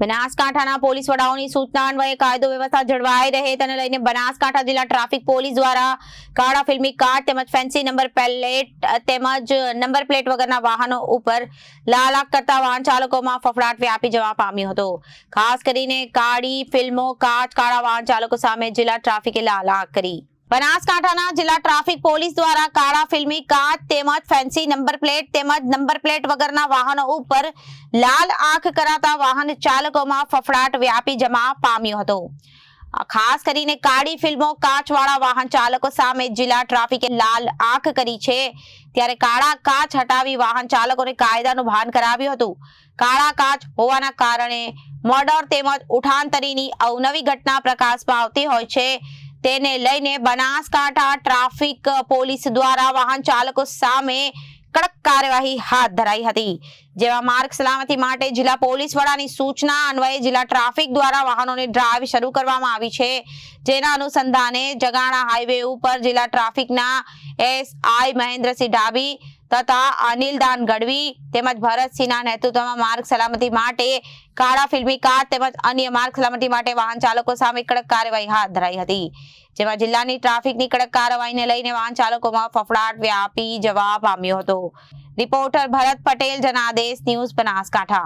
બનાસકાંઠાના પોલીસ વડાઓની સૂચના અન્વયે કાયદો વ્યવસ્થા જળવાઈ રહે તેને લઈને બનાસકાંઠા જિલ્લા ટ્રાફિક પોલીસ દ્વારા કાળા ફિલ્મી કાર્ડ તેમજ ફેન્સી નંબર પ્લેટ તેમજ નંબર પ્લેટ વગરના વાહનો ઉપર લાલાક કરતા વાહન ચાલકોમાં ફફડાટ વ્યાપી જવા પામ્યો હતો. ખાસ કરીને કાળી ફિલ્મો કાચ કાળા વાહન ચાલકો સામે જિલ્લા ટ્રાફિકે લાલાક કરી. બનાસકાંઠાના જિલ્લા ટ્રાફિક પોલીસ દ્વારા કાળા ફિલ્મી કાચ તેમજ ફેન્સી નંબર પ્લેટ તેમજ નંબર પ્લેટ વગરના વાહનો ઉપર લાલ આંખ કરાતા વાહન ચાલકોમાં ફફડાટ વ્યાપી જમા પામ્યો હતો. ખાસ કરીને કાળી ફિલ્મો કાચવાળા વાહન ચાલકો સામે જિલ્લા ટ્રાફિકે લાલ આંખ કરી છે. ત્યારે કાળા કાચ હટાવી વાહન ચાલકોને કાયદાનું ભાન કરાવ્યું હતું. કાળા કાચ હોવાના કારણે મર્ડર તેમજ ઉઠાંતરીની અવનવી ઘટના પ્રકાશમાં આવતી હોય છે. તેને લઈને બનાસકાંઠા ટ્રાફિક પોલીસ દ્વારા વાહન ચાલકો સામે કડક કાર્યવાહી હાથ ધરાઈ હતી. જેમાં માર્ગ સલામતી માટે જિલ્લા પોલીસ વડાની સૂચના અન્વયે જિલ્લા ટ્રાફિક દ્વારા વાહનોની ડ્રાઈવ શરૂ કરવામાં આવી છે. જેના અનુસંધાને જગાણા હાઈવે ઉપર જિલ્લા ટ્રાફિકના એસઆઈ મહેન્દ્રસિંહ ડાબી તથા અનિલદાન ગઢવી તેમજ ભરતસિંહના નેતૃત્વમાં માર્ગ સલામતી માટે કાળા ફિલ્મી કાર તેમજ અન્ય માર્ગ સલામતી માટે વાહન ચાલકો સામે કડક કાર્યવાહી હાથ ધરાઈ હતી. જેમાં જિલ્લાની ટ્રાફિકની કડક કાર્યવાહીને લઈને વાહન ચાલકોમાં ફફડાટ વ્યાપી જવા પામ્યો હતો. Reporter Bharat Patel, Janadesh news Banaskantha.